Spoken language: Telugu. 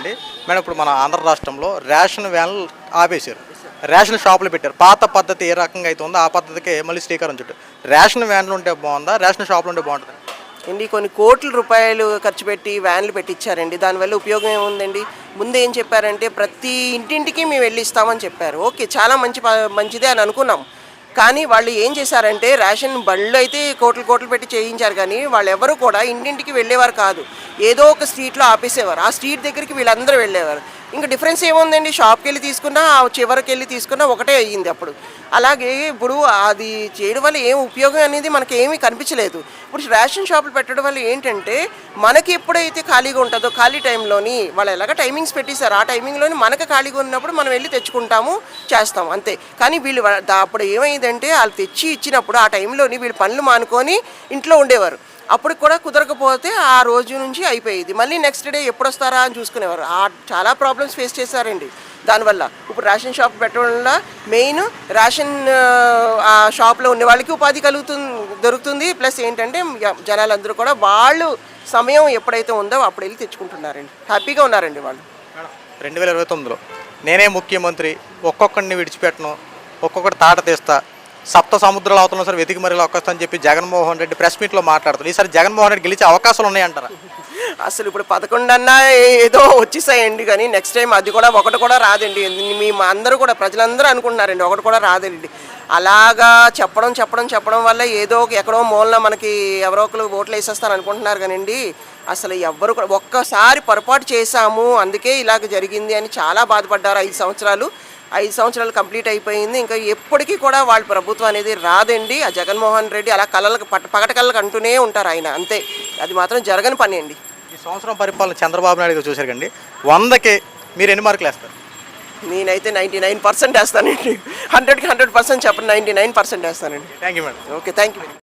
అండి మేడం ఇప్పుడు మన ఆంధ్ర రాష్ట్రంలో రేషన్ వ్యాన్లు ఆపేశారు. రేషన్ షాపులు పెట్టారు. పాత పద్ధతి ఏ రకంగా అయితే ఉందో ఆ పద్ధతికి మళ్ళీ శ్రీకారం చుట్టూ రేషన్ వ్యాన్లు ఉంటే బాగుందా? రేషన్ షాపులు ఉంటే బాగుంటుంది? అండి కొన్ని కోట్ల రూపాయలు ఖర్చు పెట్టి వ్యాన్లు పెట్టించారండి దానివల్ల ఉపయోగం ఏముందండి? ముందు ఏం చెప్పారంటే ప్రతి ఇంటింటికి మేము వెళ్ళిస్తామని చెప్పారు. ఓకే చాలా మంచి మంచిదే అని అనుకున్నాం. కానీ వాళ్ళు ఏం చేశారంటే రేషన్ బళ్ళు అయితే కోట్లు కోట్లు పెట్టి చేయించారు. కానీ వాళ్ళు ఎవరు కూడా ఇంటింటికి వెళ్ళేవారు కాదు. ఏదో ఒక స్ట్రీట్లో ఆపేసేవారు. ఆ స్ట్రీట్ దగ్గరికి వీళ్ళందరూ వెళ్ళేవారు. ఇంకా డిఫరెన్స్ ఏముందండి? షాప్కి వెళ్ళి తీసుకున్నా చివరికి వెళ్ళి తీసుకున్నా ఒకటే అయ్యింది అప్పుడు. అలాగే ఇప్పుడు అది చేయడం వల్ల ఏం ఉపయోగం అనేది మనకి ఏమీ కనిపించలేదు. ఇప్పుడు రేషన్ షాపులు పెట్టడం వల్ల ఏంటంటే మనకి ఎప్పుడైతే ఖాళీగా ఉంటుందో ఖాళీ టైంలోని వాళ్ళు ఎలాగ టైమింగ్స్ పెట్టేశారు ఆ టైమింగ్లోని మనకు ఖాళీగా ఉన్నప్పుడు మనం వెళ్ళి తెచ్చుకుంటాము చేస్తాం అంతే. కానీ వీళ్ళు దా- అప్పుడు ఏమైందంటే వాళ్ళు తెచ్చి ఇచ్చినప్పుడు ఆ టైంలోని వీళ్ళు పనులు మానుకొని ఇంట్లో ఉండేవారు. అప్పుడు కూడా కుదరకపోతే ఆ రోజు నుంచి అయిపోయేది. మళ్ళీ నెక్స్ట్ డే ఎప్పుడు వస్తారా అని చూసుకునేవారు. ఆ చాలా ప్రాబ్లమ్స్ ఫేస్ చేశారండి. దానివల్ల ఇప్పుడు రేషన్ షాప్ పెట్టడం వల్ల మెయిన్ రేషన్ ఆ, షాప్లో ఉండే వాళ్ళకి ఉపాధి కలుగుతుంది దొరుకుతుంది. ప్లస్ ఏంటంటే జనాలందరూ కూడా వాళ్ళు సమయం ఎప్పుడైతే ఉందో అప్పుడు వెళ్ళి తెచ్చుకుంటున్నారండి. హ్యాపీగా ఉన్నారండి వాళ్ళు. రెండు వేల ఇరవై తొమ్మిదిలో నేనే ముఖ్యమంత్రి ఒక్కొక్కడిని విడిచిపెట్టను ఒక్కొక్కటి తాట తీస్తా సప్త సముద్రాల అవతల సరే వెతికి మరీ వస్తా అని చెప్పి జగన్మోహన్ రెడ్డి ప్రెస్ మీట్లో మాట్లాడుతున్నారు. ఈసారి జగన్మోహన్ రెడ్డి గెలిచే అవకాశాలు ఉన్నాయంటారా? అసలు ఇప్పుడు పదకొండు అన్నా ఏదో వచ్చేసాయండి కానీ నెక్స్ట్ టైం అది కూడా ఒకటి కూడా రాదండి. మీ అందరూ కూడా ప్రజలందరూ అనుకుంటున్నారండి ఒకటి కూడా రాదండి. అలాగా చెప్పడం చెప్పడం చెప్పడం వల్ల ఏదో ఒక ఎక్కడో మూలన మనకి ఎవరో ఒకరు ఓట్లు వేసేస్తారు అనుకుంటున్నారు కానండి. అసలు ఎవ్వరు కూడా ఒక్కసారి పొరపాటు చేశాము అందుకే ఇలాగ జరిగింది అని చాలా బాధపడ్డారు ఐదు సంవత్సరాలు. ఐదు సంవత్సరాలు కంప్లీట్ అయిపోయింది. ఇంకా ఎప్పటికీ కూడా వాళ్ళ ప్రభుత్వం అనేది రాదండి. ఆ జగన్మోహన్ రెడ్డి అలా కళ్ళకు పట్ట పగట కళ్ళకు అంటూనే ఉంటారు ఆయన. అంతే. అది మాత్రం జరగని పని అండి. ఈ సంవత్సరం పరిపాలన చంద్రబాబు నాయుడు గారు చూశారు కండి వందకి మీరు ఎన్ని మార్కులు వేస్తారు? నేనైతే నైంటీ నైన్ పర్సెంట్ వేస్తానండి. హండ్రెడ్కి హండ్రెడ్ పర్సెంట్ చెప్పండి నైంటీ నైన్ పర్సెంట్ వేస్తానండి. Thank you madam. Okay. Thank you